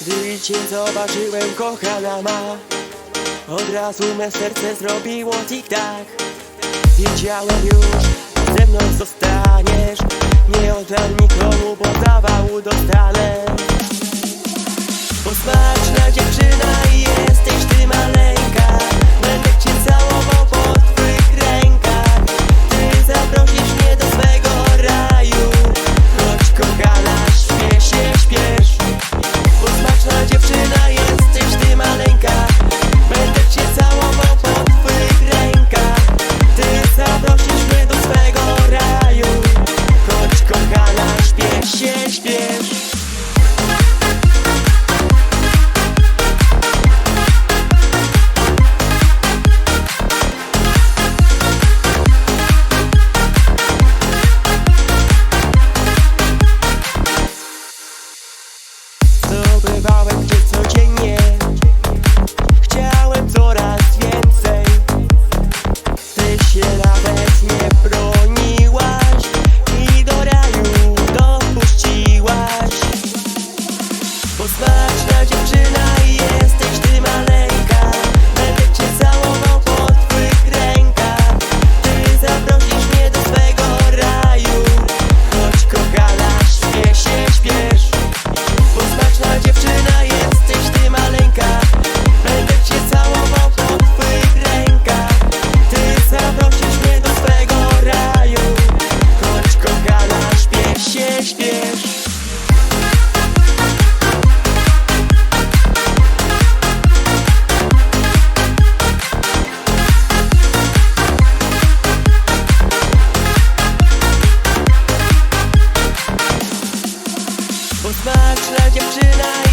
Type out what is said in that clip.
Gdy cię zobaczyłem, kochana ma Od razu me serce zrobiło tik-tak. Wiedziałem już, ze mną zostaniesz. Nie oddam nikomu, bo zawału dostaniesz. dziewczyna